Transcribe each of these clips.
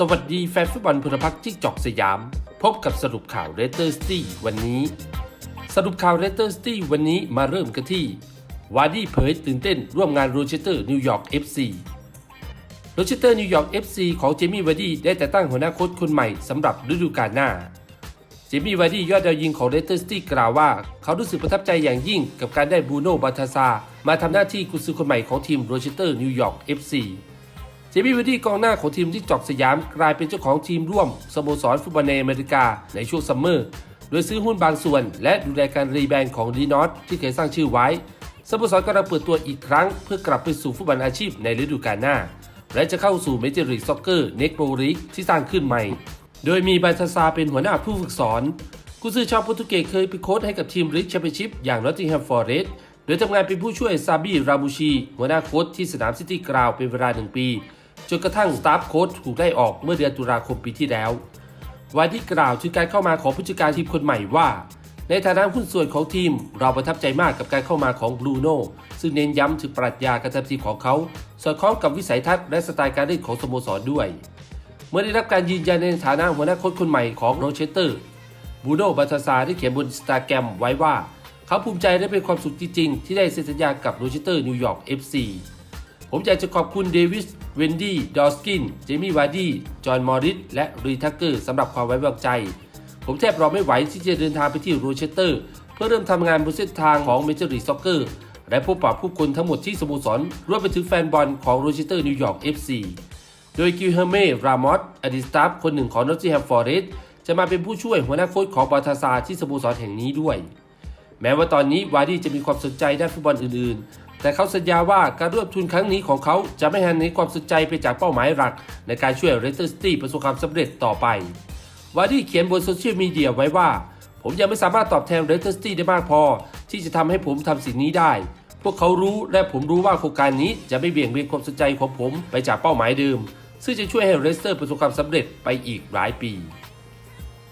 สวัสดีแฟนฟุตบอลพลพรรคจิ๊กจอกสยาม พบกับสรุปข่าวเรเตอร์สตี้วันนี้ สรุปข่าวเรเตอร์สตี้วันนี้มาเริ่มกันที่ วาร์ดี้เผยตื่นเต้นร่วมงานโรเชสเตอร์นิวยอร์ก FC โรเชสเตอร์นิวยอร์ก FC ของเจมี่วาร์ดี้ได้แต่ตั้งหัวหน้าโค้ชคนใหม่สำหรับฤดูกาลหน้า เจมี่วาร์ดี้ยอดดาวยิงของเรเตอร์สตี้กล่าวว่า เขารู้สึกประทับใจอย่างยิ่งกับการได้บูโน่บาทาซามาทำหน้าที่กุซือคนใหม่ของทีมโรเชสเตอร์นิวยอร์ก FC เจมี่วาร์ดี้กองหน้าของทีมที่จอกสยามกลายเป็นเจ้าของทีมร่วมสโมสรฟุตบอลในอเมริกาในช่วงซัมเมอร์ โดยซื้อหุ้นบางส่วน และดูแลการรีแบรนด์ของดีนอตที่เคยสร้างชื่อไว้สโมสรกำลังเปิดตัวอีกครั้ง เพื่อกลับไปสู่ฟุตบอลอาชีพในฤดูกาลหน้า และจะเข้าสู่เมเจอร์ลีกซ็อกเกอร์เนกโรลีกที่สร้างขึ้นใหม่ โดยมีบาทาซาเป็นหัวหน้าผู้ฝึกสอนกุซือชาวโปรตุเกสเคยเป็นโค้ชให้กับทีมริชแชมเปี้ยนชิพอย่างนอตติงแฮมฟอร์เรสต์โดยทำงานเป็นผู้ช่วยซาบีราบูชีหัวหน้าโค้ชที่สนามซิตี้กราวเป็นเวลาหนึ่งปี จนกระทั่งสตาฟโค้ชถูกไล่ออกเมื่อเดือนตุลาคมปีที่แล้ววายที่กล่าวถึงการเข้ามาของผู้จัดการทีมคนใหม่ว่า ในฐานะหุ้นส่วนของทีม เราประทับใจมากกับการเข้ามาของบรูโน่ซึ่งเน้นย้ำถึงปรัชญาการทำทีมของเขา สอดคล้องกับวิสัยทัศน์และสไตล์การเล่นของสโมสรด้วย เมื่อได้รับการยืนยันในฐานะหัวหน้าโค้ชคนใหม่ของโรเชสเตอร์บูโน่บาทาซาได้เขียนบนสตาแกรมไว้ว่า เขาภูมิใจและเป็นความสุขจริงๆที่ได้เซ็นสัญญากับโรเชสเตอร์นิวยอร์ก FC ผมอยากจะขอบคุณเดวิส เวนดี้ ดอสกิน เจมี่วาร์ดี้ จอห์น มอริส และรีทักเกอร์สำหรับความไว้วางใจ ผมแทบรอไม่ไหวที่จะเดินทางไปที่โรเชสเตอร์ เพื่อเริ่มทำงานบนเส้นทางของเมเจอร์ลีซ็อกเกอร์ และพบปะผู้คนทั้งหมดที่สโมสรรวมไปถึงแฟนบอลของโรเชสเตอร์นิวยอร์ก FC โดยกิลเฮเม่ รามอส อดีตสตาฟคนหนึ่งของนอตติแฮมฟอร์เรสจะมาเป็นผู้ช่วยหัวหน้าโค้ชของบาทาซาที่สโมสรแห่งนี้ด้วย แม้ว่าตอนนี้วาร์ดี้จะมีความสนใจด้านฟุตบอลอื่นๆ แต่เขาสัญญาว่าการร่วมทุนครั้งนี้ของเขาจะไม่หันในความสนใจไปจากเป้าหมายหลัก ในการช่วยเรสเตอร์ซิตี้ประสบความสำเร็จต่อไป วาร์ดี้เขียนบนโซเชียลมีเดียไว้ว่า ผมยังไม่สามารถตอบแทนเรสเตอร์ซิตี้ได้มากพอ ที่จะทำให้ผมทำสิ่งนี้ได้ พวกเขารู้และผมรู้ว่าโครงการนี้จะไม่เบี่ยงเบนความสนใจของผมไปจากเป้าหมายเดิม ซึ่งจะช่วยให้เรสเตอร์ประสบความสำเร็จไปอีกหลายปี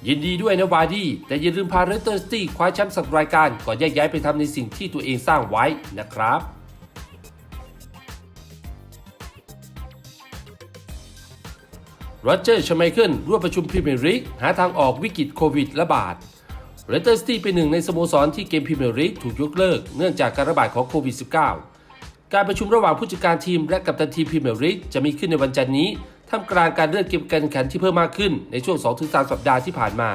ยินดีด้วยนะวาดี้แต่อย่าลืมพาเรสเตอร์ซิตี้คว้าแชมป์สักรายการก่อนแยกย้ายไปทำในสิ่งที่ตัวเองสร้างไว้นะครับโรเจอร์ชไมเคิลร่วมประชุมพรีเมียร์ลีกหาทางออกวิกฤตโควิดระบาดเรสเตอร์ซิตี้เป็นหนึ่งในสโมสรที่เกมพรีเมียร์ลีกถูกยกเลิกเนื่องจากการระบาดของโควิด -19 การประชุมระหว่างผู้จัดการทีมและกัปตันทีมพรีเมียร์ลีกจะมีขึ้นในวันจันทร์นี้ ท่ามกลางการเลื่อนเกมการแข่งขันที่เพิ่มมากขึ้นในช่วง 2-3 สัปดาห์ที่ผ่านมา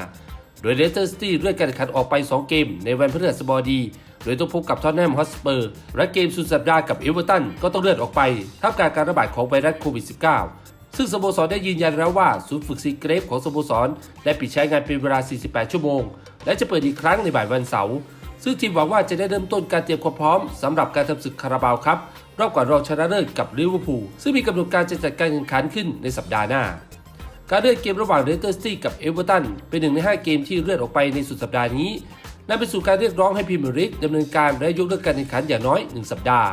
โดยเรสเตอร์ซิตี้เลื่อนการแข่งขันออกไป 2 เกม ในวันพฤหัสบดี โดยต้องพบกับทอตแนมฮอสเปอร์ และเกมสุดสัปดาห์กับเอเวอร์ตันก็ต้องเลื่อนออกไปท่ามกลางการระบาดของไวรัสโควิด -19 ซึ่งสโมสรได้ยืนยันแล้วว่าศูนย์ฝึกซีเกรฟของสโมสรได้ปิดใช้งานเป็นเวลา 48 ชั่วโมง และจะเปิดอีกครั้งในบ่ายวันเสาร์ ซึ่งทีมหวังว่าจะได้เริ่มต้นการเตรียมความพร้อมสำหรับการทำศึกคาราบาวครับรอบก่อนรองชนะเลิศกับลิเวอร์พูลซึ่งมีกำหนดการจะจัดการแข่งขันขึ้นในสัปดาห์หน้า การเลื่อนเกมระหว่างเรสเตอร์ซิตี้กับเอเวอร์ตันเป็นหนึ่งใน 5 เกมที่เลื่อนออกไปในสุดสัปดาห์นี้นำไปสู่การเรียกร้องให้พรีเมียร์ลีกดำเนินการและยกเลิกการแข่งขันอย่างน้อย 1 สัปดาห์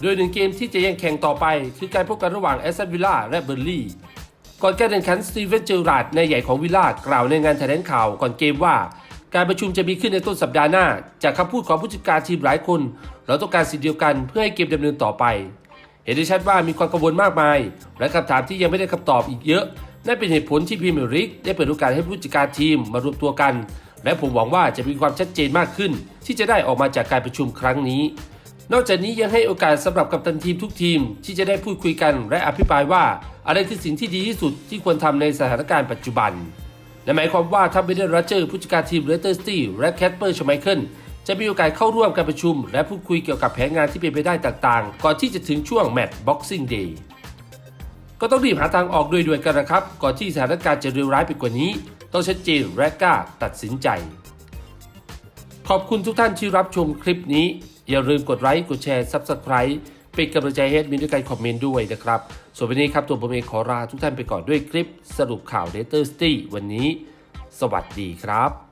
โดยหนึ่งเกมที่จะยังแข่งต่อไป คือการพบกันระหว่างแอสตันวิลล่าและเบอร์ลี่ก่อนการแข่งขันสตีเวนเจอราร์ดในายใหญ่ของวิลล่ากล่าวในงานแถลงข่าวก่อนเกมว่า การประชุมจะมีขึ้นในต้นสัปดาห์หน้า จากคำพูดของผู้จัดการทีมหลายคน เราต้องการสิ่งเดียวกันเพื่อให้เกมดำเนินต่อไป เห็นได้ชัดว่ามีความกังวลมากมาย และคำถามที่ยังไม่ได้คำตอบอีกเยอะ นั่นเป็นเหตุผลที่พีเมร์ลีกได้เปิดโอกาสให้ผู้จัดการทีมมารวมตัวกัน และผมหวังว่าจะมีความชัดเจนมากขึ้น ที่จะได้ออกมาจากการประชุมครั้งนี้ นอกจากนี้ยังให้โอกาสสำหรับกัปตันทีมทุกทีม ที่จะได้พูดคุยกันและอภิปรายว่า อะไรคือสิ่งที่ดีที่สุดที่ควรทำในสถานการณ์ปัจจุบัน และหมายความว่าถ้าเบเดนโรเจอร์ผู้จัดการทีมเรสเตอร์ซิตี้และแคทเปอร์ชไมเคิลจะมีโอกาสเข้าร่วมการประชุม และพูดคุยเกี่ยวกับแผนงานที่เป็นไปได้ต่าง ๆ ก่อนที่จะถึงช่วงแมตช์บ็อกซิ่งเดย์ก็ต้องรีบหาทางออกโดยด่วนกันนะครับ ก่อนที่สถานการณ์จะเลวร้ายไปกว่านี้ ต้องชัดเจนและกล้าตัดสินใจ ขอบคุณทุกท่านที่รับชมคลิปนี้ อย่าลืมกดไลค์กดแชร์ Subscribe เป็นกำลังใจให้มินด้วยการคอมเมนต์ด้วยนะครับ ส่วนวันนี้ครับตัวผมเองขอลาทุกท่านไปก่อนด้วยคลิปสรุปข่าวเดตเตอร์สตี้วันนี้ สวัสดีครับ